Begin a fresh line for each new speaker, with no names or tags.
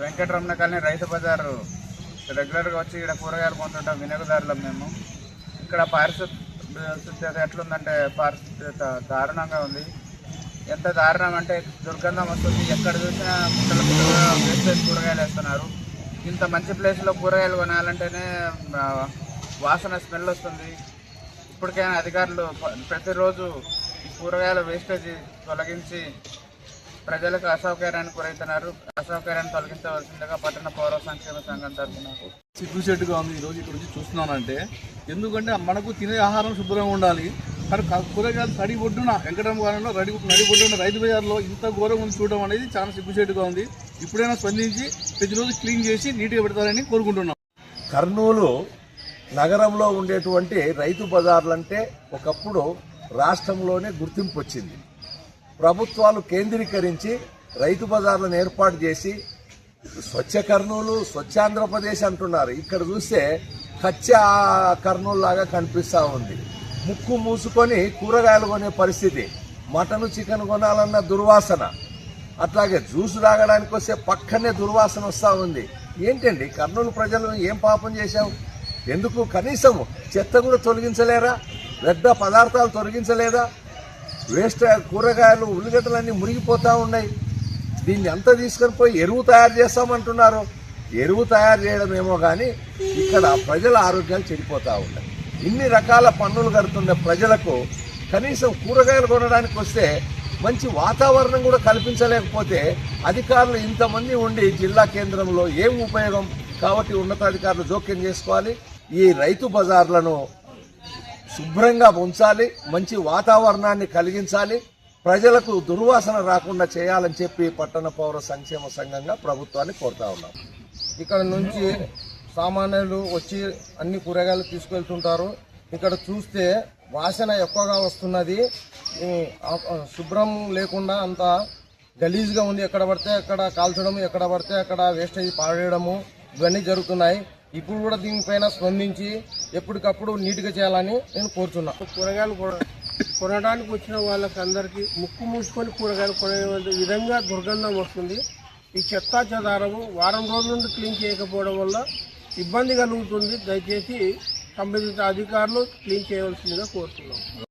Venkataramana colony రైతు బజారు. రెగ్యులర్గా వచ్చి ఇక్కడ కూరగాయలు కొంటుంటాం వినియోగదారులం మేము. ఇక్కడ పారిశుద్ధ్యత ఎట్లుందంటే పారిశుద్ధ్యత దారుణంగా ఉంది. ఎంత దారుణం అంటే దుర్గంధం వస్తుంది. ఎక్కడ చూసినా ముట్టలు ముట్టలుగా వేస్టేజ్ కూరగాయలు వేస్తున్నారు. ఇంత మంచి ప్లేస్లో కూరగాయలు కొనాలంటేనే వాసన స్మెల్ వస్తుంది. ఇప్పటికైనా అధికారులు ప్రతిరోజు ఈ కూరగాయల వేస్టేజ్ తొలగించి ప్రజలకు అసౌకర్యానికి గురవుతున్నారు అసౌకర్యాన్ని తొలగించవలసిందిగా పట్టణ పౌర సంక్షేమ సంఘం తరఫున.
సిగ్గుచెట్టుగా ఉంది. ఈరోజు ఇక్కడ వచ్చి చూస్తున్నానంటే ఎందుకంటే మనకు తినే ఆహారం శుభ్రంగా ఉండాలి. కానీ కూరగాయలు తడి ఒడ్డున వెంకటరమణలో రెడీ నడి ఒడ్డున రైతు బజార్లో ఇంత ఘోరం ఉంది చూడడం అనేది చాలా సిగ్గుచెట్టుగా ఉంది. ఇప్పుడైనా స్పందించి ప్రతిరోజు క్లీన్ చేసి నీట్గా పెడతారని కోరుకుంటున్నాం.
కర్నూలు నగరంలో ఉండేటువంటి రైతు బజార్లంటే ఒకప్పుడు రాష్ట్రంలోనే గుర్తింపు వచ్చింది. ప్రభుత్వాలు కేంద్రీకరించి రైతు బజార్లను ఏర్పాటు చేసి స్వచ్ఛ కర్నూలు స్వచ్ఛ ఆంధ్రప్రదేశ్ అంటున్నారు. ఇక్కడ చూస్తే కచ్చా కర్నూలు లాగా కనిపిస్తూ ఉంది. ముక్కు మూసుకొని కూరగాయలు కొనే పరిస్థితి మటన్ చికెన్ కొనాలన్న దుర్వాసన అట్లాగే జ్యూస్ తాగడానికి వస్తే పక్కనే దుర్వాసన వస్తూ ఉంది. ఏంటండి కర్నూలు ప్రజలు ఏం పాపం చేశావు? ఎందుకు కనీసం చెత్త కూడా తొలగించలేరా? వ్యర్థ పదార్థాలు తొలగించలేదా? వేస్ట్ కూరగాయలు ఉల్లిగడ్డలన్నీ మురిగిపోతూ ఉన్నాయి. దీన్ని అంతా తీసుకొని పోయి ఎరువు తయారు చేస్తామంటున్నారు? ఎరువు తయారు చేయడం ఏమో కానీ ఇక్కడ ప్రజల ఆరోగ్యాలు చెడిపోతూ ఉన్నాయి. ఇన్ని రకాల పన్నులు కడుతున్న ప్రజలకు కనీసం కూరగాయలు కొనడానికి వస్తే మంచి వాతావరణం కూడా కల్పించలేకపోతే అధికారులు ఇంతమంది ఉండి జిల్లా కేంద్రంలో ఏం ఉపయోగం? కాబట్టి ఉన్నతాధికారులు జోక్యం చేసుకోవాలి. ఈ రైతు బజార్లను శుభ్రంగా ఉంచాలి మంచి వాతావరణాన్ని కలిగించాలి ప్రజలకు దుర్వాసన రాకుండా చేయాలని చెప్పి పట్టణ పౌర సంక్షేమ సంఘంగా ప్రభుత్వాన్ని కోరుతా ఉన్నాం.
ఇక్కడ నుంచి సామాన్యులు వచ్చి అన్ని కూరగాయలు తీసుకెళ్తుంటారు. ఇక్కడ చూస్తే వాసన ఎక్కువగా వస్తున్నది. శుభ్రం లేకుండా అంత గలీజ్గా ఉంది. ఎక్కడ పడితే అక్కడ కాల్చడము ఎక్కడ పడితే అక్కడ వేస్టేజ్ పాడేయడము ఇవన్నీ జరుగుతున్నాయి. ఇప్పుడు కూడా దీనిపైన స్పందించి ఎప్పటికప్పుడు నీట్గా చేయాలని నేను కోరుతున్నా
కూరగాయలు కొన- కొనడానికి వచ్చిన వాళ్ళకి అందరికీ ముక్కు మూసుకొని కూరగాయలు కొనే విధంగా దుర్గంధం వస్తుంది. ఈ చెత్తా చెదారము వారం రోజుల నుండి క్లీన్ చేయకపోవడం వల్ల ఇబ్బంది కలుగుతుంది. దయచేసి సంబంధిత అధికారులు క్లీన్ చేయవలసిందిగా కోరుతున్నాం.